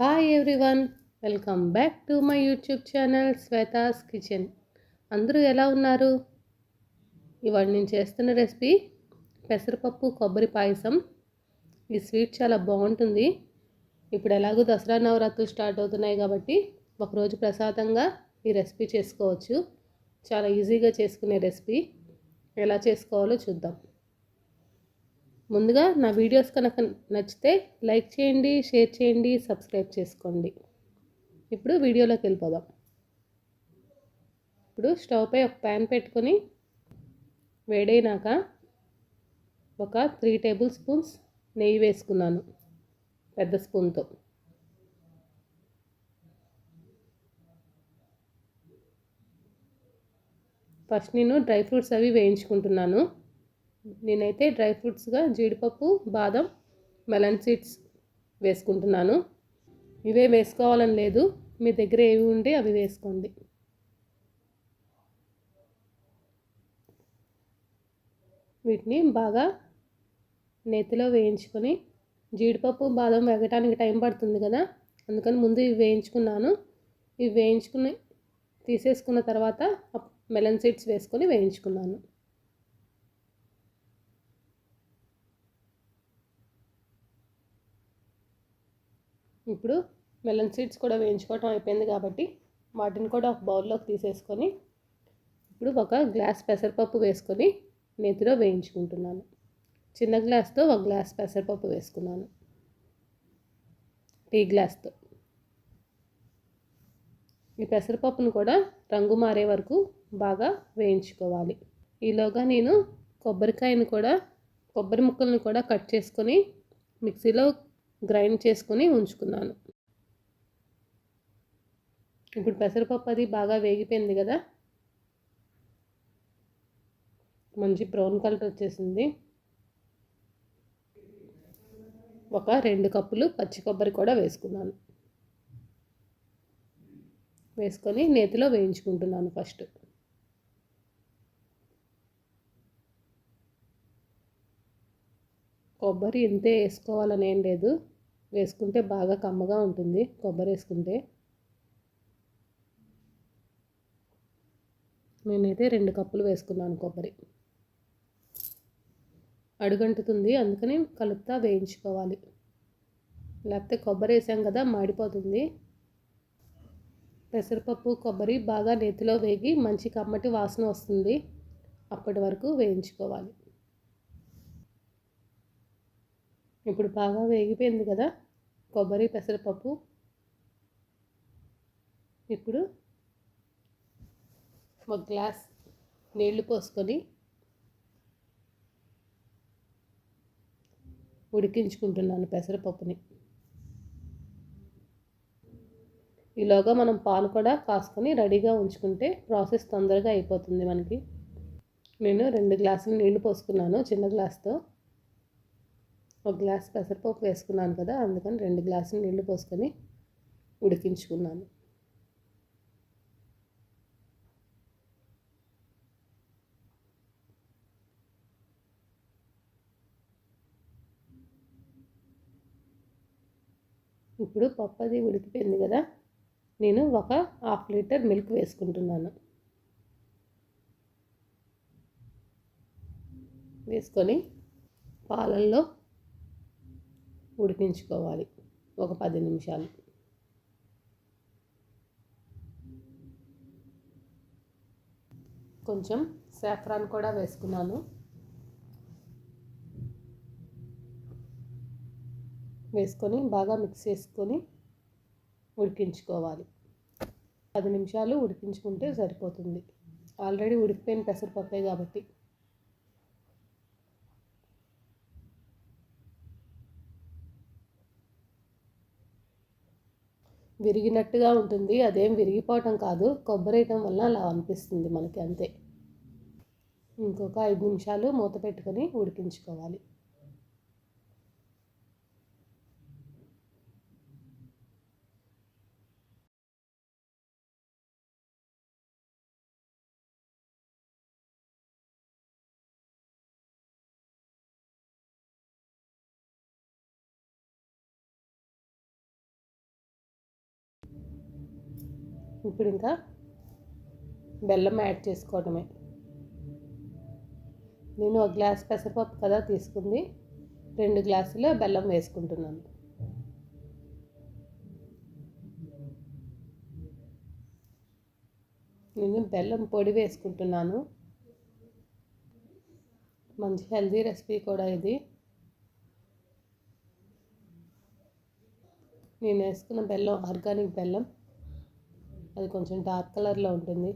Hi everyone welcome back to my YouTube channel Shweta's kitchen అందరూ ఎలా ఉన్నారు? ఇవాళ నేను చేస్తున్న రెసిపీ పెసరపప్పు కొబ్బరి పాయసం. ఈ స్వీట్ చాలా బాగుంటుంది. ఇప్పుడు ఎలాగో దసరా నవరాత్రులు స్టార్ట్ అవుతున్నాయి కాబట్టి ఒకరోజు ప్రసాదంగా ఈ రెసిపీ చేసుకోవచ్చు. చాలా ఈజీగా చేసుకునే రెసిపీ ఎలా చేసుకోవాలో చూద్దాం. ముందుగా నా వీడియోస్ కనుక నచ్చితే లైక్ చేయండి షేర్ చేయండి సబ్స్క్రైబ్ చేసుకోండి. ఇప్పుడు వీడియోలోకి వెళ్ళిపోదాం. ఇప్పుడు స్టవ్పై ఒక ప్యాన్ పెట్టుకొని వేడైనాక ఒక త్రీ టేబుల్ స్పూన్స్ నెయ్యి వేసుకున్నాను పెద్ద స్పూన్తో. ఫస్ట్ నేను డ్రై ఫ్రూట్స్ అవి వేయించుకుంటున్నాను. నేనైతే డ్రై ఫ్రూట్స్గా జీడిపప్పు బాదం మెలన్ సీడ్స్ వేసుకుంటున్నాను. ఇవే వేసుకోవాలని లేదు. మీ దగ్గర ఏవి ఉంటే అవి వేసుకోండి. వీటిని బాగా నేతిలో వేయించుకొని జీడిపప్పు బాదం వేగటానికి టైం పడుతుంది కదా. అందుకని ముందు ఇవి వేయించుకున్నాను. ఇవి వేయించుకుని తీసేసుకున్న తర్వాత మెలన్ సీడ్స్ వేసుకొని వేయించుకున్నాను. ఇప్పుడు మెలన్ సీడ్స్ కూడా వేయించుకోవటం అయిపోయింది కాబట్టి వాటిని కూడా ఒక బౌల్లోకి తీసేసుకొని ఇప్పుడు ఒక గ్లాస్ పెసరపప్పు వేసుకొని నేతిలో వేయించుకుంటున్నాను. చిన్న గ్లాస్తో ఒక గ్లాస్ పెసరపప్పు వేసుకున్నాను. టీ గ్లాస్తో ఈ పెసరపప్పును కూడా రంగు మారే వరకు బాగా వేయించుకోవాలి. ఈలోగా నేను కొబ్బరికాయను కూడా కొబ్బరి ముక్కలను కూడా కట్ చేసుకొని మిక్సీలో గ్రైండ్ చేసుకొని ఉంచుకున్నాను. ఇప్పుడు పెసరపప్పు అది బాగా వేగిపోయింది కదా. మంచి బ్రౌన్ కలర్ వచ్చేసింది. ఒక రెండు కప్పులు పచ్చి కొబ్బరి కూడా వేసుకున్నాను. వేసుకొని నేతిలో వేయించుకుంటున్నాను ఫస్ట్. కొబ్బరి ఇంతే వేసుకోవాలని ఏం లేదు. వేసుకుంటే బాగా కమ్మగా ఉంటుంది. కొబ్బరి వేసుకుంటే. నేనైతే రెండు కప్పులు వేసుకున్నాను కొబ్బరి. అడుగంటుతుంది. అందుకని కలుపుతా వేయించుకోవాలి. లేకపోతే కొబ్బరి వేసాం కదా మాడిపోతుంది. పెసరపప్పు కొబ్బరి బాగా నేతిలో వేగి మంచి కమ్మటి వాసన వస్తుంది. అప్పటి వరకు వేయించుకోవాలి. ఇప్పుడు బాగా వేగిపోయింది కదా కొబ్బరి పెసరపప్పు. ఇప్పుడు ఒక గ్లాస్ నీళ్ళు పోసుకొని ఉడికించుకుంటున్నాను పెసరపప్పుని. ఈలోగా మనం పాలు కూడా కాసుకొని రెడీగా ఉంచుకుంటే ప్రాసెస్ తొందరగా అయిపోతుంది మనకి. నేను రెండు గ్లాసులు నీళ్ళు పోసుకున్నాను చిన్న గ్లాస్తో. ఒక గ్లాస్ పెసరపప్పు వేసుకున్నాను కదా అందుకని రెండు గ్లాసులు నీళ్ళు పోసుకొని ఉడికించుకున్నాను. ఇప్పుడు పప్పు అది ఉడికిపోయింది కదా నేను ఒక హాఫ్ లీటర్ మిల్క్ వేసుకుంటున్నాను. వేసుకొని పాలల్లో ఉడికించుకోవాలి. ఒక పది నిమిషాలు. కొంచెం సాఫ్రాన్ కూడా వేసుకున్నాను. వేసుకొని బాగా మిక్స్ చేసుకొని ఉడికించుకోవాలి. పది నిమిషాలు ఉడికించుకుంటే సరిపోతుంది. ఆల్రెడీ ఉడికిపోయిన పెసరపప్పే కాబట్టి. విరిగినట్టుగా ఉంటుంది. అదేం విరిగిపోవటం కాదు. కొబ్బరి వేయటం వల్ల అలా అనిపిస్తుంది మనకి అంతే. ఇంకొక ఐదు నిమిషాలు మూత పెట్టుకొని ఉడికించుకోవాలి. ఇప్పుడు ఇంకా బెల్లం యాడ్ చేసుకోవడమే. నేను ఒక గ్లాస్ పెసరపప్పు కదా తీసుకుంది. రెండు గ్లాసుల బెల్లం వేసుకుంటున్నాను. నేను బెల్లం పొడి వేసుకుంటున్నాను. మంచి హెల్దీ రెసిపీ కూడా ఇది. నేను వేసుకున్న బెల్లం ఆర్గానిక్ బెల్లం అది కొంచెం డార్క్ కలర్లో ఉంటుంది.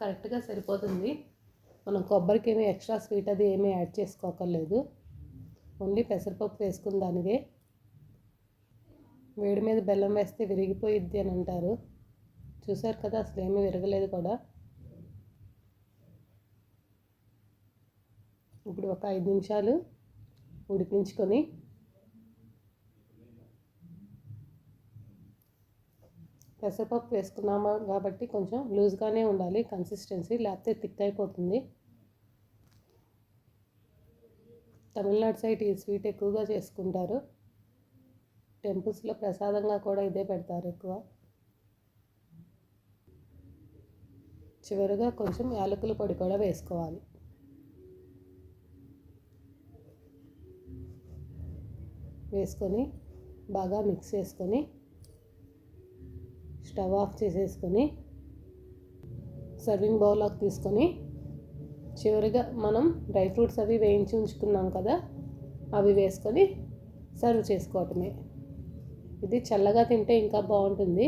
కరెక్ట్గా సరిపోతుంది. మనం కొబ్బరికి ఏమీ ఎక్స్ట్రా స్వీట్ అది ఏమీ యాడ్ చేసుకోకర్లేదు. ఓన్లీ పెసరపప్పు వేసుకున్న దానికే వేడి మీద బెల్లం వేస్తే విరిగిపోయిద్ది అని అంటారు. చూసారు కదా అసలు ఏమీ విరగలేదు కూడా. ఇప్పుడు ఒక ఐదు నిమిషాలు ఉడికించుకొని పెసరపప్పు వేసుకున్నాము కాబట్టి కొంచెం లూజ్గానే ఉండాలి కన్సిస్టెన్సీ లేకపోతే థిక్ అయిపోతుంది. తమిళనాడు సైడ్ ఈ స్వీట్ ఎక్కువగా చేసుకుంటారు. టెంపుల్స్లో ప్రసాదంగా కూడా ఇదే పెడతారు ఎక్కువ. చివరిగా కొంచెం యాలకుల పొడి కూడా వేసుకోవాలి. వేసుకొని బాగా మిక్స్ చేసుకొని స్టవ్ ఆఫ్ చేసేసుకొని సర్వింగ్ బౌల్లోకి తీసుకొని చివరిగా మనం డ్రై ఫ్రూట్స్ అవి వేయించి ఉంచుకున్నాం కదా అవి వేసుకొని సర్వ్ చేసుకోవటమే. ఇది చల్లగా తింటే ఇంకా బాగుంటుంది.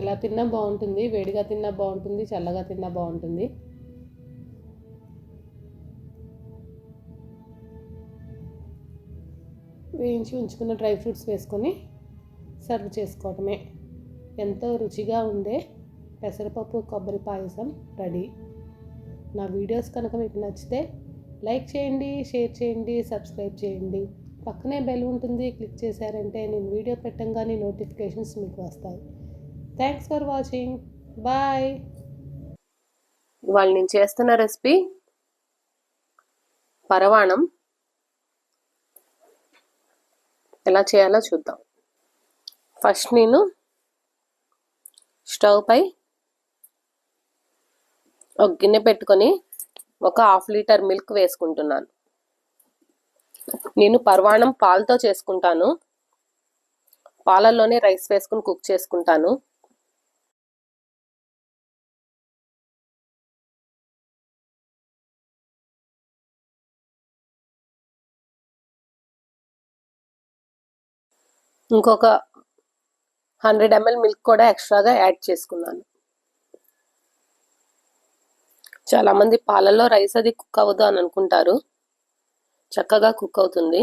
ఎలా తిన్నా బాగుంటుంది వేడిగా తిన్నా బాగుంటుంది చల్లగా తిన్నా బాగుంటుంది. వేయించి ఉంచుకున్న డ్రై ఫ్రూట్స్ వేసుకొని సర్వ్ చేసుకోవటమే. ఎంతో రుచిగా ఉండే పెసరపప్పు కొబ్బరి పాయసం రెడీ. నా వీడియోస్ కనుక మీకు నచ్చితే లైక్ చేయండి షేర్ చేయండి సబ్స్క్రైబ్ చేయండి. పక్కనే బెల్ ఉంటుంది క్లిక్ చేశారంటే నేను వీడియో పెట్టంగానే నోటిఫికేషన్స్ మీకు వస్తాయి. Thanks for watching. బాయ్. ఇవాళ నేను చేస్తున్న రెసిపీ పరవాణం. ఎలా చేయాలో చూద్దాం. ఫస్ట్ నేను స్టవ్ పై ఒక గిన్నె పెట్టుకొని ఒక హాఫ్ లీటర్ మిల్క్ వేసుకుంటున్నాను. నేను పరవాణం పాలతో చేసుకుంటాను. పాలల్లోనే రైస్ వేసుకుని కుక్ చేసుకుంటాను. ఇంకొక హండ్రెడ్ ఎంఎల్ మిల్క్ కూడా ఎక్స్ట్రాగా యాడ్ చేసుకున్నాను. చాలామంది పాలలో రైస్ అది కుక్ అవ్వదు అని అనుకుంటారు. చక్కగా కుక్ అవుతుంది.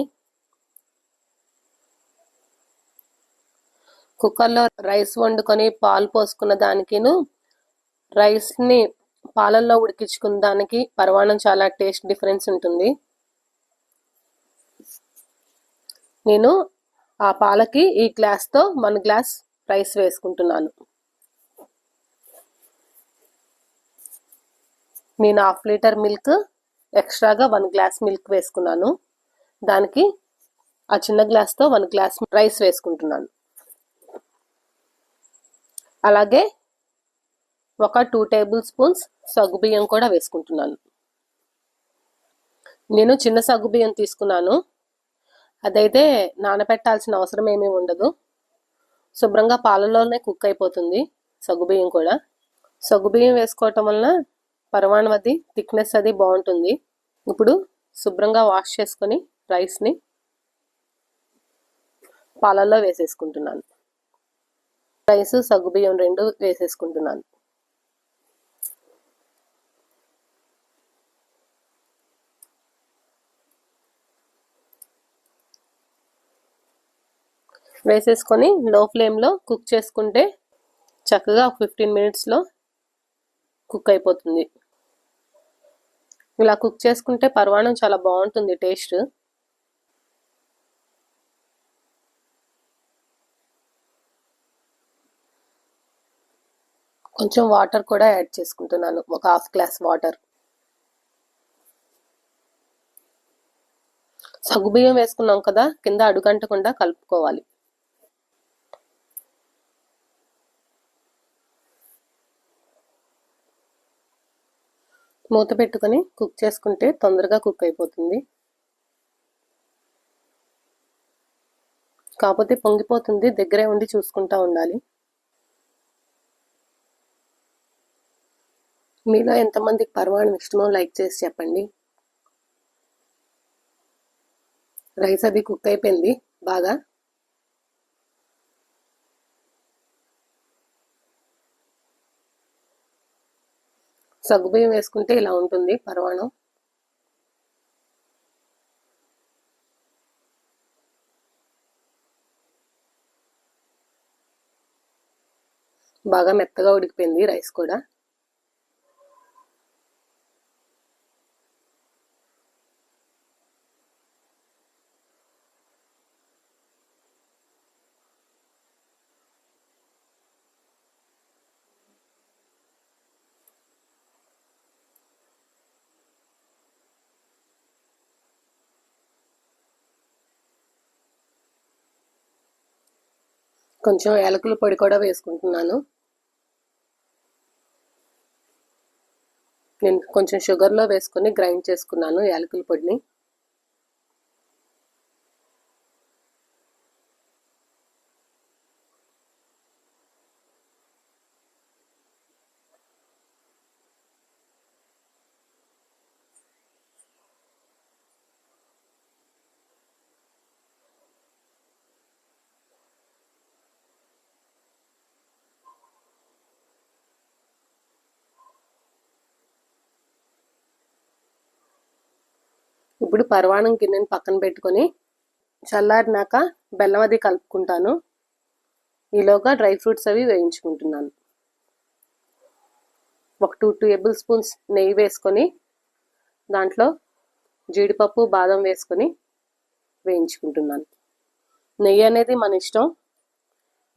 కుక్కర్లో రైస్ వండుకొని పాలు పోసుకున్న దానికిను రైస్ని పాలల్లో ఉడికించుకున్న దానికి పరమాణం చాలా టేస్ట్ డిఫరెన్స్ ఉంటుంది. నేను ఆ పాలకి ఈ గ్లాస్తో వన్ గ్లాస్ రైస్ వేసుకుంటున్నాను. నేను హాఫ్ లీటర్ మిల్క్ ఎక్స్ట్రాగా వన్ గ్లాస్ మిల్క్ వేసుకున్నాను. దానికి ఆ చిన్న గ్లాస్తో వన్ గ్లాస్ రైస్ వేసుకుంటున్నాను. అలాగే ఒక టూ టేబుల్ స్పూన్స్ సగ్గుబియ్యం కూడా వేసుకుంటున్నాను. నేను చిన్న సగ్గుబియ్యం తీసుకున్నాను. అదైతే నానబెట్టాల్సిన అవసరం ఏమీ ఉండదు. శుభ్రంగా పాలలోనే కుక్ అయిపోతుంది సగ్గుబియ్యం కూడా. సగ్గుబియ్యం వేసుకోవటం వలన పరమాణం అది థిక్నెస్ అది బాగుంటుంది. ఇప్పుడు శుభ్రంగా వాష్ చేసుకొని రైస్ని పాలల్లో వేసేసుకుంటున్నాను. రైస్ సగ్గుబియ్యం రెండు వేసేసుకుంటున్నాను. వేసేసుకొని లో ఫ్లేమ్లో కుక్ చేసుకుంటే చక్కగా ఫిఫ్టీన్ మినిట్స్లో కుక్ అయిపోతుంది. ఇలా కుక్ చేసుకుంటే పరమాణం చాలా బాగుంటుంది టేస్ట్ కొంచెం వాటర్ కూడా యాడ్ చేసుకుంటున్నాను ఒక హాఫ్ గ్లాస్ వాటర్ సగ్గుబియ్యం వేసుకున్నాం కదా కింద అడుగంటకుండా కలుపుకోవాలి. మూత పెట్టుకొని కుక్ చేసుకుంటే తొందరగా కుక్ అయిపోతుంది. కాకపోతే పొంగిపోతుంది దగ్గరే ఉండి చూసుకుంటా ఉండాలి. మీలో ఎంతమందికి పర్వాణం ఇష్టమో లైక్ చేసి చెప్పండి. రైస్ అది కుక్ అయిపోయింది బాగా? సగ్గుబియ్యం వేసుకుంటే ఇలా ఉంటుంది పరమాణం. బాగా మెత్తగా ఉడికిపోయింది రైస్ కూడా. కొంచెం యాలకుల పొడి కూడా వేసుకుంటున్నాను. నేను కొంచెం షుగర్లో వేసుకొని గ్రైండ్ చేసుకున్నాను యాలకుల పొడిని. ఇప్పుడు పరవాణం గిన్నెని పక్కన పెట్టుకొని చల్లారినాక బెల్లం అది కలుపుకుంటాను. ఈలోగా డ్రై ఫ్రూట్స్ అవి వేయించుకుంటున్నాను. ఒక టూ టేబుల్ స్పూన్స్ నెయ్యి వేసుకొని దాంట్లో జీడిపప్పు బాదం వేసుకొని వేయించుకుంటున్నాను. నెయ్యి అనేది మన ఇష్టం.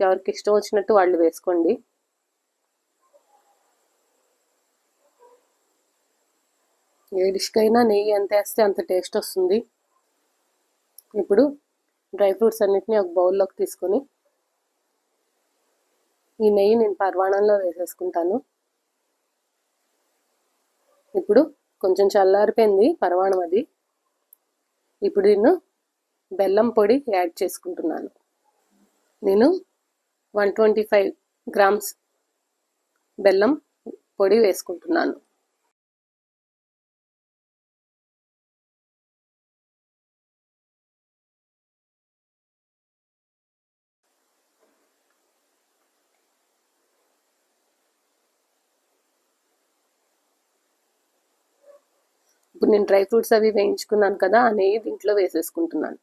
ఎవరికి ఇష్టం వచ్చినట్టు వాళ్ళు వేసుకోండి. ఏ డిష్కైనా నెయ్యి ఎంత వేస్తే అంత టేస్ట్ వస్తుంది. ఇప్పుడు డ్రై ఫ్రూట్స్ అన్నిటిని ఒక బౌల్లోకి తీసుకొని ఈ నెయ్యి నేను పర్వాణంలో వేసేసుకుంటాను. ఇప్పుడు కొంచెం చల్లారిపోయింది పరమాణం అది. ఇప్పుడు నేను బెల్లం పొడి యాడ్ చేసుకుంటున్నాను. నేను వన్ ట్వంటీ ఫైవ్ గ్రామ్స్ బెల్లం పొడి వేసుకుంటున్నాను. ఇప్పుడు నేను డ్రై ఫ్రూట్స్ అవి వేయించుకున్నాను కదా ఆ నెయ్యి దీంట్లో వేసేసుకుంటున్నాను.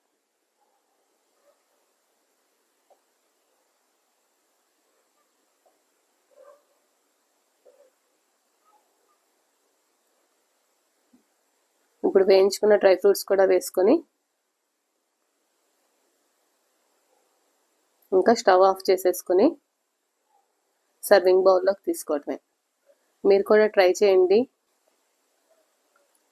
ఇప్పుడు వేయించుకున్న డ్రై ఫ్రూట్స్ కూడా వేసుకొని ఇంకా స్టవ్ ఆఫ్ చేసేసుకొని సర్వింగ్ బౌల్లోకి తీసుకోవటమే. మీరు కూడా ట్రై చేయండి.